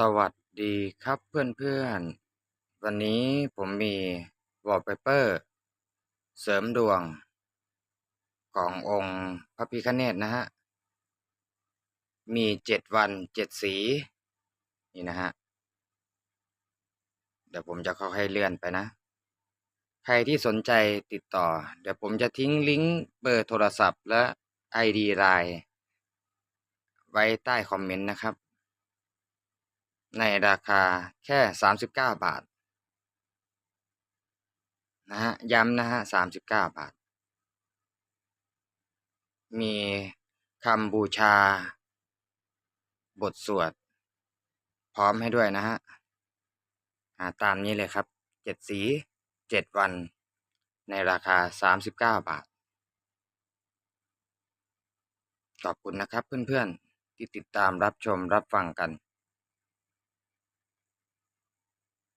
สวัสดีครับเพื่อนๆ วันนี้ผมมีวอลเปเปอร์เสริมดวง ขององค์พระพิฆเนศนะฮะ มีเจ็ดวันเจ็ดสี นี่นะฮะ เดี๋ยวผมจะค่อยๆเลื่อนไปนะ ใครที่สนใจติดต่อ เดี๋ยวผมจะทิ้งลิงก์เบอร์โทรศัพท์และ ID ไลน์ไว้ใต้คอมเมนต์นะครับ ในราคาแค่สามสิบเก้าบาทนะฮะย้ำนะฮะสามสิบเก้าบาท มีคำบูชา บทสวด พร้อมให้ด้วยนะฮะาตามนี้เลยครับเจ็ดสีเจ็ดวัน ในราคาสามสิบเก้าบาท ขอบคุณนะครับเพื่อนๆ ที่ติดตามรับชมรับฟังกัน